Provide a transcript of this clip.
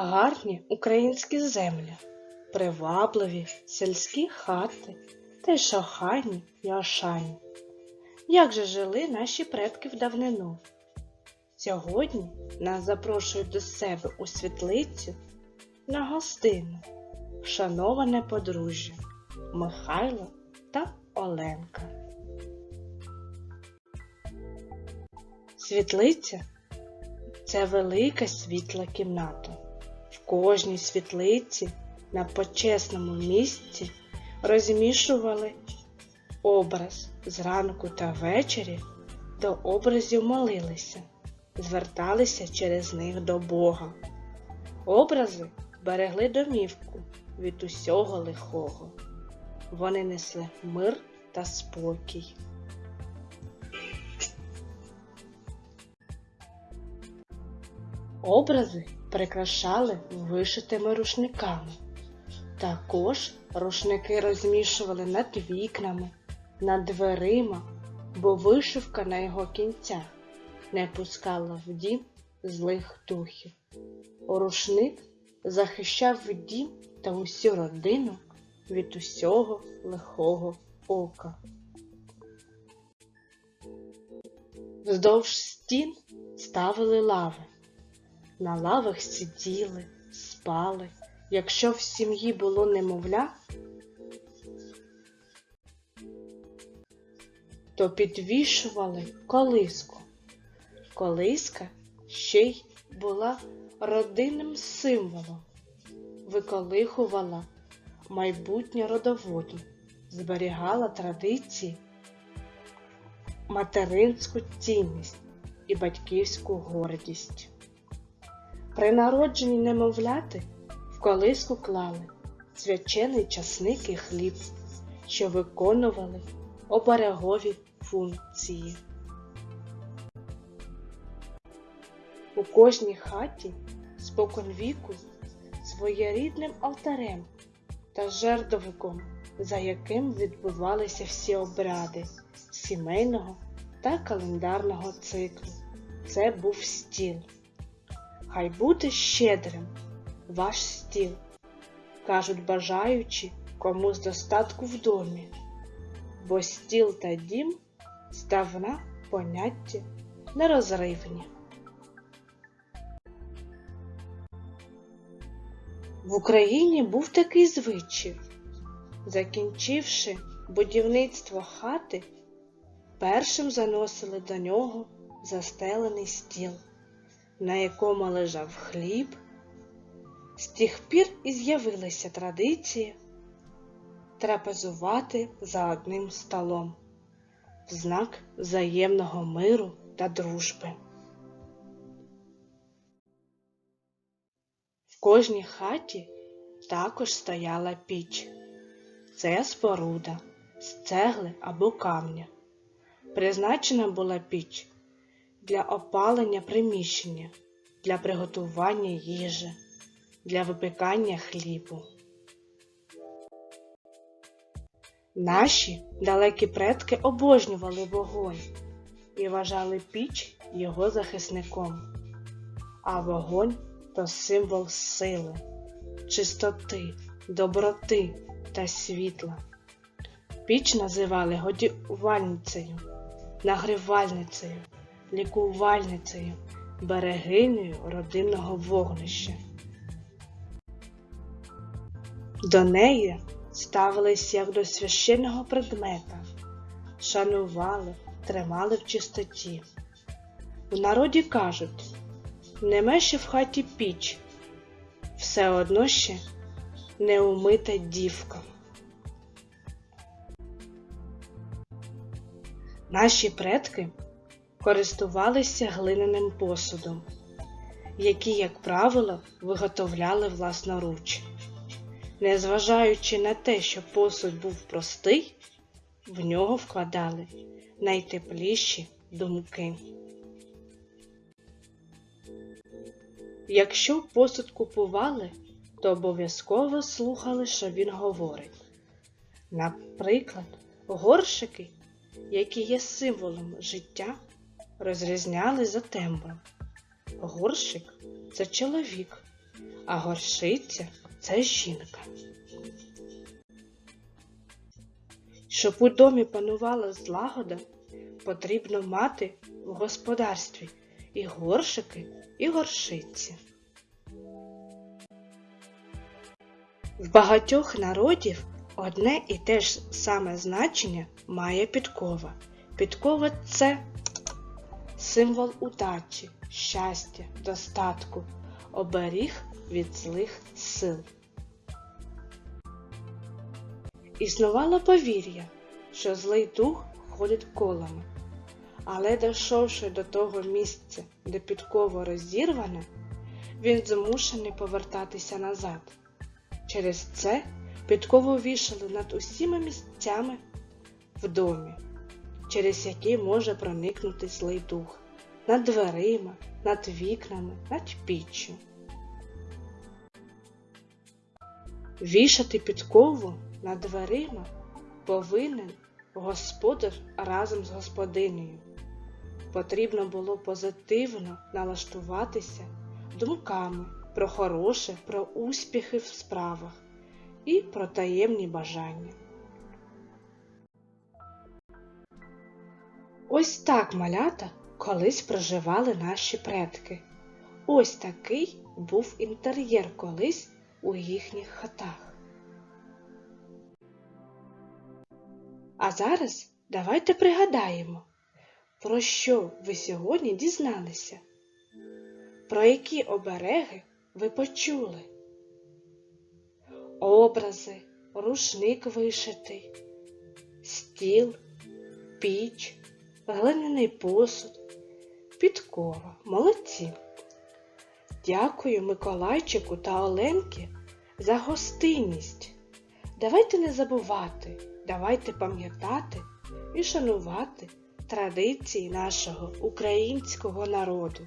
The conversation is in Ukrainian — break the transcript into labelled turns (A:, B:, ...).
A: гарні українські землі, привабливі сільські хати, та й шохані й ошані. Як же жили наші предки в давнину? Сьогодні нас запрошують до себе у світлицю на гостину, шановане подружжя Михайло та Оленка. Світлиця це велика світла кімната. Кожній світлиці на почесному місці розмішували образ зранку та ввечері до образів молилися, зверталися через них до Бога. Образи берегли домівку від усього лихого. Вони несли мир та спокій. Образи прикрашали вишитими рушниками. Також рушники розмішували над вікнами, над дверима, бо вишивка на його кінцях не пускала в дім злих духів. Рушник захищав дім та усю родину від усього лихого ока. Вздовж стін ставили лави. На лавах сиділи, спали. Якщо в сім'ї було немовля, то підвішували колиску. Колиска ще й була родинним символом, виколихувала майбутнє родоводу, зберігала традиції, материнську цінність і батьківську гордість. При народженні немовляти в колиску клали свячений часник і хліб, що виконували оберегові функції. У кожній хаті споконвіку своєрідним алтарем та жертвовиком, за яким відбувалися всі обряди сімейного та календарного циклу. Це був стіл. Хай буде щедрим ваш стіл, кажуть бажаючи комусь достатку в домі, бо стіл та дім здавна поняття нерозривні. В Україні був такий звичай. Закінчивши будівництво хати, першим заносили до нього застелений стіл, на якому лежав хліб. З тих пір і з'явилася традиція трапезувати за одним столом в знак взаємного миру та дружби. В кожній хаті також стояла піч. Це споруда з цегли або камня. Призначена була піч для опалення приміщення, для приготування їжі, для випікання хлібу. Наші далекі предки обожнювали вогонь і вважали піч його захисником, а вогонь то символ сили, чистоти, доброти та світла. Піч називали годівальницею, нагрівальницею, лікувальницею, берегинею родинного вогнища. До неї ставились як до священного предмета, шанували, тримали в чистоті. У народі кажуть, не меше в хаті піч, все одно ще неумита дівка. Наші предки користувалися глиняним посудом, який, як правило, виготовляли власноруч. Незважаючи на те, що посуд був простий, в нього вкладали найтепліші думки. Якщо посуд купували, то обов'язково слухали, що він говорить. Наприклад, горшики, які є символом життя, розрізняли за тембром. Горщик це чоловік, а горшиця це жінка. Щоб у домі панувала злагода, потрібно мати в господарстві і горшики, і горшиці. В багатьох народів одне і те ж саме значення має підкова. Підкова це символ удачі, щастя, достатку, оберіг від злих сил. Існувало повір'я, що злий дух ходить колами, але дійшовши до того місця, де підкова розірвана, він змушений повертатися назад. Через це підкову вішали над усіма місцями в домі, через які може проникнути злий дух, над дверима, над вікнами, над піччю. Вішати підкову над дверима повинен господар разом з господинею. Потрібно було позитивно налаштуватися думками про хороше, про успіхи в справах і про таємні бажання. Ось так малята колись проживали наші предки. Ось такий був інтер'єр колись у їхніх хатах. А зараз давайте пригадаємо, про що ви сьогодні дізналися, про які обереги ви почули. Образи, рушник вишитий, стіл, піч, глиняний посуд, підкова. Молодці. Дякую Миколайчику та Оленки за гостинність. Давайте не забувати, давайте пам'ятати і шанувати традиції нашого українського народу.